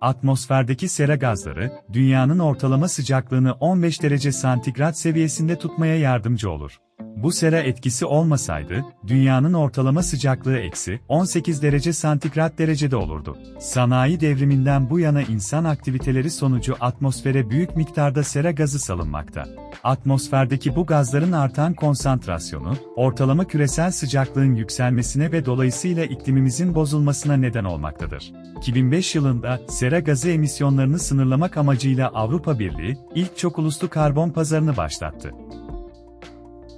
Atmosferdeki sera gazları, dünyanın ortalama sıcaklığını 15 derece santigrat seviyesinde tutmaya yardımcı olur. Bu sera etkisi olmasaydı, dünyanın ortalama sıcaklığı eksi 18 derece santigrat derecede olurdu. Sanayi devriminden bu yana insan aktiviteleri sonucu atmosfere büyük miktarda sera gazı salınmakta. Atmosferdeki bu gazların artan konsantrasyonu, ortalama küresel sıcaklığın yükselmesine ve dolayısıyla iklimimizin bozulmasına neden olmaktadır. 2005 yılında sera gazı emisyonlarını sınırlamak amacıyla Avrupa Birliği, ilk çok uluslu karbon pazarını başlattı.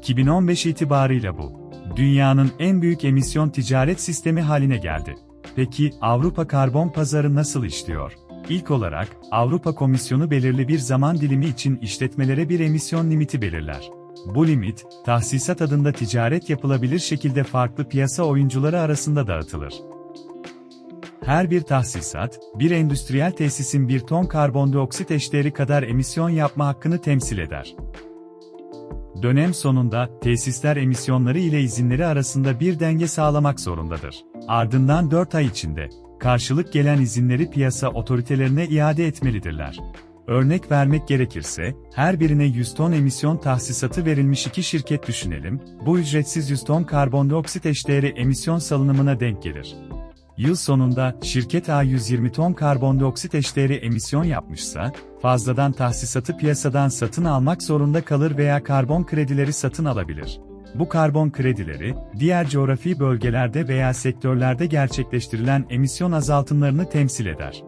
2015 itibarıyla bu, dünyanın en büyük emisyon ticaret sistemi haline geldi. Peki Avrupa karbon pazarı nasıl işliyor? İlk olarak, Avrupa Komisyonu belirli bir zaman dilimi için işletmelere bir emisyon limiti belirler. Bu limit, tahsisat adında ticaret yapılabilir şekilde farklı piyasa oyuncuları arasında dağıtılır. Her bir tahsisat, bir endüstriyel tesisin bir ton karbondioksit eşdeğeri kadar emisyon yapma hakkını temsil eder. Dönem sonunda, tesisler emisyonları ile izinleri arasında bir denge sağlamak zorundadır. Ardından 4 ay içinde, karşılık gelen izinleri piyasa otoritelerine iade etmelidirler. Örnek vermek gerekirse, her birine 100 ton emisyon tahsisatı verilmiş iki şirket düşünelim, bu ücretsiz 100 ton karbondioksit eşdeğeri emisyon salınımına denk gelir. Yıl sonunda şirket A 120 ton karbondioksit eşdeğeri emisyon yapmışsa, fazladan tahsisatı piyasadan satın almak zorunda kalır veya karbon kredileri satın alabilir. Bu karbon kredileri, diğer coğrafi bölgelerde veya sektörlerde gerçekleştirilen emisyon azaltımlarını temsil eder.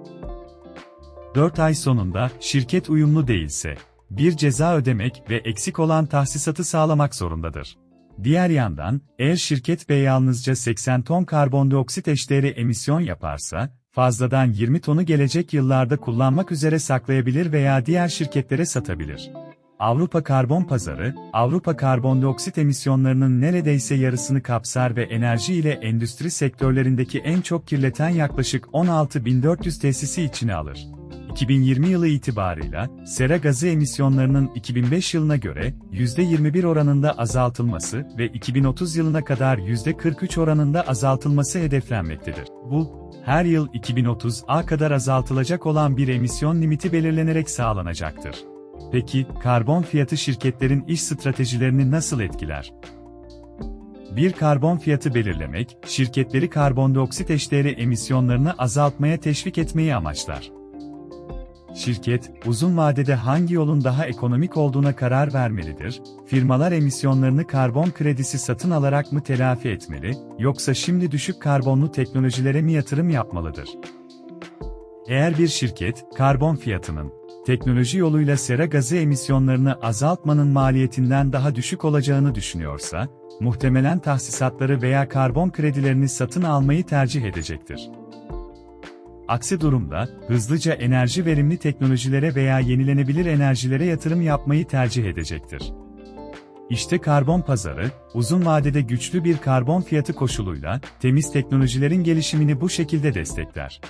4 ay sonunda şirket uyumlu değilse, bir ceza ödemek ve eksik olan tahsisatı sağlamak zorundadır. Diğer yandan, eğer şirket B yalnızca 80 ton karbondioksit eşdeğeri emisyon yaparsa, fazladan 20 tonu gelecek yıllarda kullanmak üzere saklayabilir veya diğer şirketlere satabilir. Avrupa Karbon Pazarı, Avrupa karbondioksit emisyonlarının neredeyse yarısını kapsar ve enerji ile endüstri sektörlerindeki en çok kirleten yaklaşık 16.400 tesisi içine alır. 2020 yılı itibarıyla, sera gazı emisyonlarının 2005 yılına göre %21 oranında azaltılması ve 2030 yılına kadar %43 oranında azaltılması hedeflenmektedir. Bu, her yıl 2030'a kadar azaltılacak olan bir emisyon limiti belirlenerek sağlanacaktır. Peki, karbon fiyatı şirketlerin iş stratejilerini nasıl etkiler? Bir karbon fiyatı belirlemek, şirketleri karbondioksit eşdeğeri emisyonlarını azaltmaya teşvik etmeyi amaçlar. Şirket, uzun vadede hangi yolun daha ekonomik olduğuna karar vermelidir, firmalar emisyonlarını karbon kredisi satın alarak mı telafi etmeli, yoksa şimdi düşük karbonlu teknolojilere mi yatırım yapmalıdır? Eğer bir şirket, karbon fiyatının, teknoloji yoluyla sera gazı emisyonlarını azaltmanın maliyetinden daha düşük olacağını düşünüyorsa, muhtemelen tahsisatları veya karbon kredilerini satın almayı tercih edecektir. Aksi durumda, hızlıca enerji verimli teknolojilere veya yenilenebilir enerjilere yatırım yapmayı tercih edecektir. İşte karbon pazarı, uzun vadede güçlü bir karbon fiyatı koşuluyla, temiz teknolojilerin gelişimini bu şekilde destekler.